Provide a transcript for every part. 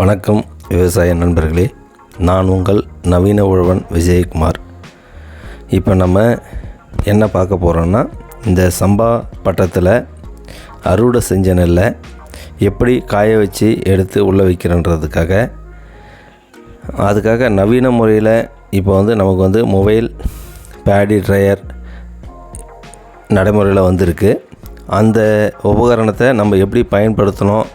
வணக்கம் விவசாய நண்பர்களே. நான் உங்கள் நவீன உழவன் விஜயகுமார். இப்போ நம்ம என்ன பார்க்க போகிறோன்னா இந்த சம்பா பட்டத்தில் அறுவடை செஞ்ச நெல்லை எப்படி காய வச்சு எடுத்து உள்ளே வைக்கிறன்றதுக்காக அதுக்காக நவீன முறையில் இப்போ வந்து நமக்கு வந்து மொபைல் பேடி ட்ரையர் நடைமுறையில் வந்திருக்கு. அந்த உபகரணத்தை நம்ம எப்படி பயன்படுத்தணும்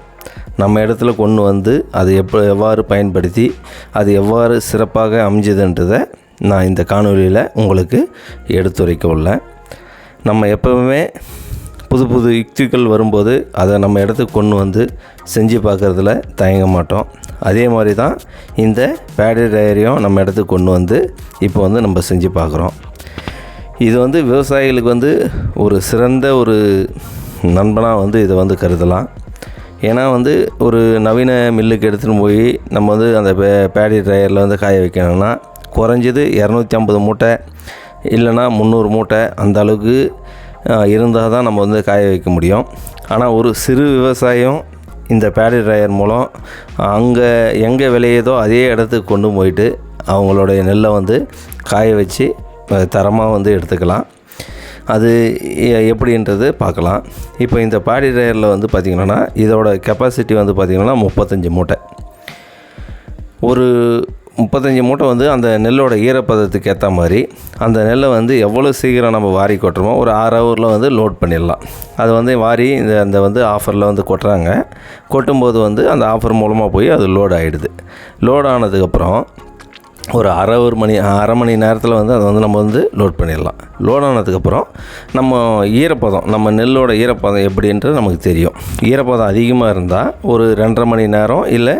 நம்ம இடத்துல கொண்டு வந்து அது எப்போ எவ்வாறு பயன்படுத்தி அது எவ்வாறு சிறப்பாக அமைஞ்சதுன்றதை நான் இந்த காணொலியில் உங்களுக்கு எடுத்துரைக்க உள்ளேன். நம்ம எப்போவுமே புது புது யுக்திகள் வரும்போது அதை நம்ம இடத்துக்கு கொண்டு வந்து செஞ்சு பார்க்குறதுல தயங்க மாட்டோம். அதே மாதிரி தான் இந்த பேடரி டயரியும் நம்ம இடத்துக்கு கொண்டு வந்து இப்போ வந்து நம்ம செஞ்சு பார்க்குறோம். இது வந்து விவசாயிகளுக்கு வந்து ஒரு சிறந்த ஒரு நண்பனாக வந்து இதை வந்து கருதலாம். ஏன்னா வந்து ஒரு நவீன மில்லுக்கு எடுத்துகிட்டு போய் நம்ம வந்து அந்த பே பேடி ட்ரையரில் வந்து காய வைக்கணும்னா குறைஞ்சது இரநூத்தி ஐம்பது மூட்டை இல்லைன்னா முந்நூறு மூட்டை அந்த அளவுக்கு இருந்தால் தான் நம்ம வந்து காய வைக்க முடியும். ஆனால் ஒரு சிறு விவசாயம் இந்த பேடி ட்ரையர் மூலம் அங்கே எங்கே விளையுதோ அதே இடத்துக்கு கொண்டு போயிட்டு அவங்களுடைய நெல்லை வந்து காய வச்சு தரமாக வந்து எடுத்துக்கலாம். அது எப்படின்றது பார்க்கலாம். இப்போ இந்த பாடி டயரில் வந்து பார்த்திங்கன்னா இதோட கெப்பாசிட்டி வந்து பார்த்திங்கன்னா முப்பத்தஞ்சு மூட்டை. ஒரு முப்பத்தஞ்சு மூட்டை வந்து அந்த நெல்லோட ஈரப்பதத்துக்கு ஏற்ற மாதிரி அந்த நெல்லை வந்து எவ்வளோ சீக்கிரம் நம்ம வாரி கொட்டுறோமோ ஒரு ஆறு ஹவரில் வந்து லோட் பண்ணிடலாம். அது வந்து வாரி இந்த அந்த வந்து ஆஃபரில் வந்து கொட்டுறாங்க. கொட்டும்போது வந்து அந்த ஆஃபர் மூலமாக போய் அது லோட் ஆகிடுது லோட் ஆனதுக்கப்புறம் ஒரு அரை ஒரு மணி அரை மணி நேரத்தில் வந்து அதை வந்து நம்ம வந்து லோட் பண்ணிடலாம். லோட் ஆனதுக்கப்புறம் நம்ம ஈரப்பதம் நம்ம நெல்லோட ஈரப்பதம் எப்படின்றது நமக்கு தெரியும். ஈரப்பதம் அதிகமாக இருந்தால் ஒரு ரெண்டரை மணி நேரம் இல்லை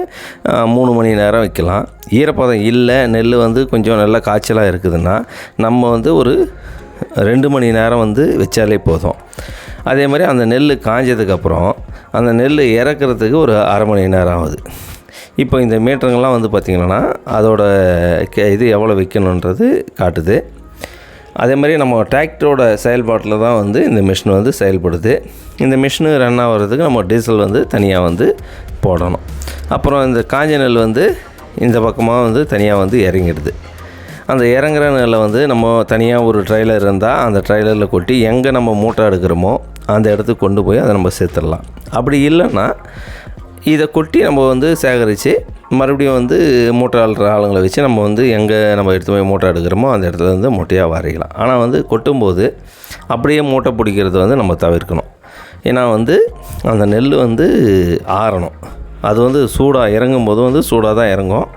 மூணு மணி நேரம் வைக்கலாம். ஈரப்பதம் இல்லை நெல் வந்து கொஞ்சம் நல்லா காய்ச்சலாக இருக்குதுன்னா நம்ம வந்து ஒரு ரெண்டு மணி நேரம் வந்து வச்சாலே போதும். அதே மாதிரி அந்த நெல் காஞ்சதுக்கப்புறம் அந்த நெல் இறக்குறதுக்கு ஒரு அரை மணி நேரம் ஆகுது. இப்போ இந்த மீட்டருங்கெல்லாம் வந்து பார்த்திங்கன்னா அதோட கே- இது எவ்வளோ விற்கணுன்றது காட்டுது. அதே மாதிரி நம்ம டிராக்டரோட செயல்பாட்டில் தான் வந்து இந்த மிஷின் வந்து செயல்படுது. இந்த மிஷினு ரன் ஆகிறதுக்கு நம்ம டீசல் வந்து தனியாக வந்து போடணும். அப்புறம் இந்த காஞ்ச நெல் வந்து இந்த பக்கமாக வந்து தனியாக வந்து இறங்கிடுது. அந்த இறங்குற நெல்லை வந்து நம்ம தனியாக ஒரு ட்ரைலர் இருந்தால் அந்த ட்ரைலரில் கொட்டி எங்கே நம்ம மூட்டை எடுக்கிறோமோ அந்த இடத்துக்கு கொண்டு போய் அதை நம்ம சேர்த்துடலாம். அப்படி இல்லைன்னா இதை கொட்டி நம்ம வந்து சேகரித்து மறுபடியும் வந்து மூட்டை அள்ளுற ஆளுங்களை வச்சு நம்ம வந்து எங்கே நம்ம எடுத்து போய் மூட்டை எடுக்கிறோமோ அந்த இடத்துல வந்து மூட்டையாக வாரிக்கலாம். ஆனால் வந்து கொட்டும்போது அப்படியே மூட்டை பிடிக்கிறது வந்து நம்ம தவிர்க்கணும். ஏன்னா வந்து அந்த நெல் வந்து ஆறணும். அது வந்து சூடாக இறங்கும் போது வந்து சூடாக தான் இறங்கும்.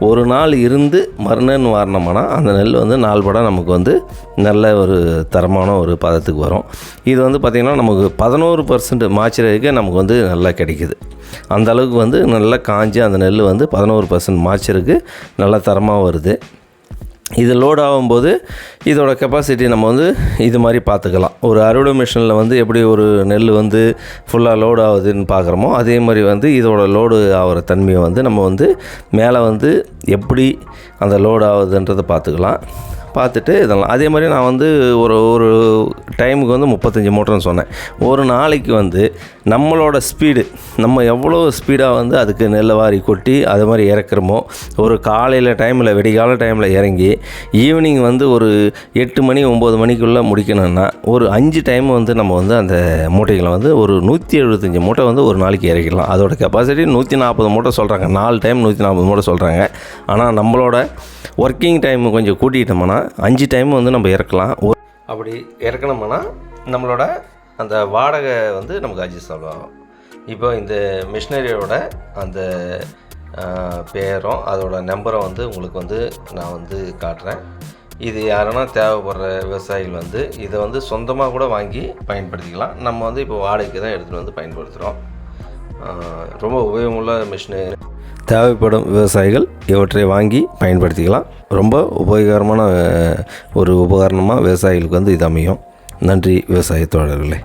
ஒரு நாள் இருந்து மறுநாள் வாரினோம்னா அந்த நெல் வந்து நாள்பட நமக்கு வந்து நல்ல ஒரு தரமான ஒரு பதத்துக்கு வரும். இது வந்து பார்த்திங்கன்னா நமக்கு பதினோரு பர்சன்ட் மாய்ச்சருக்கு நமக்கு வந்து நல்லா கிடைக்குது. அந்த அளவுக்கு வந்து நல்லா காஞ்சி அந்த நெல் வந்து பதினோரு பர்சன்ட் மாய்ச்சருக்கு நல்ல தரமாக வருது. இது லோட் ஆகும்போது இதோட கெப்பாசிட்டி நம்ம வந்து இது மாதிரி பார்த்துக்கலாம். ஒரு அறுவடை மிஷினில் வந்து எப்படி ஒரு நெல் வந்து ஃபுல்லாக லோடு ஆகுதுன்னு பார்க்குறோமோ அதே மாதிரி வந்து இதோட லோடு ஆகிற தன்மையை வந்து நம்ம வந்து மேலே வந்து எப்படி அந்த லோடு ஆகுதுன்றதை பார்த்துக்கலாம். பார்த்துட்டு இதெல்லாம். அதே மாதிரி நான் வந்து ஒரு ஒரு டைமுக்கு வந்து முப்பத்தஞ்சு மோட்டர்னு சொன்னேன். ஒரு நாளைக்கு வந்து நம்மளோட ஸ்பீடு நம்ம எவ்வளோ ஸ்பீடாக வந்து அதுக்கு நெல்லை வாரி கொட்டி அது மாதிரி இறக்குறோமோ ஒரு காலையில் டைமில் வெடிகால டைமில் இறங்கி ஈவினிங் வந்து ஒரு எட்டு மணி ஒம்பது மணிக்குள்ளே முடிக்கணும்னா ஒரு அஞ்சு டைம் வந்து நம்ம வந்து அந்த மூட்டைகளை வந்து ஒரு நூற்றி எழுபத்தஞ்சி மூட்டை வந்து ஒரு நாளைக்கு இறக்கிடலாம். அதோட கெப்பாசிட்டி நூற்றி நாற்பது மூட்டை சொல்கிறாங்க நாலு டைம் நூற்றி நாற்பது மூட்டை சொல்கிறாங்க ஆனால் நம்மளோட ஒர்க்கிங் டைம் கொஞ்சம் இறக்கலாம் அஞ்சு டைம் வந்து நம்ம இறக்கலாம். அப்படி இறக்கணும்னா நம்மளோட அந்த வாடகை வந்து நமக்கு அட்ஜஸ்ட் ஆகும் இப்போ இந்த மிஷினரியோட அந்த பேரும் அதோட நம்பரை வந்து உங்களுக்கு வந்து நான் வந்து காட்டுறேன். இது யாருன்னா தேவைப்படுற விவசாயிகள் வந்து இதை வந்து சொந்தமாக கூட வாங்கி பயன்படுத்திக்கலாம். நம்ம வந்து இப்போ வாடகைக்கு தான் எடுத்துகிட்டு வந்து பயன்படுத்துகிறோம் ரொம்ப உபயோகமுள்ள மிஷினு. தேவைப்படும் விவசாயிகள் இவற்றை வாங்கி பயன்படுத்திக்கலாம். ரொம்ப உபயோகரமான ஒரு உபகரணமாக விவசாயிகளுக்கு வந்து இது அமையும். நன்றி விவசாய தோழர்களே.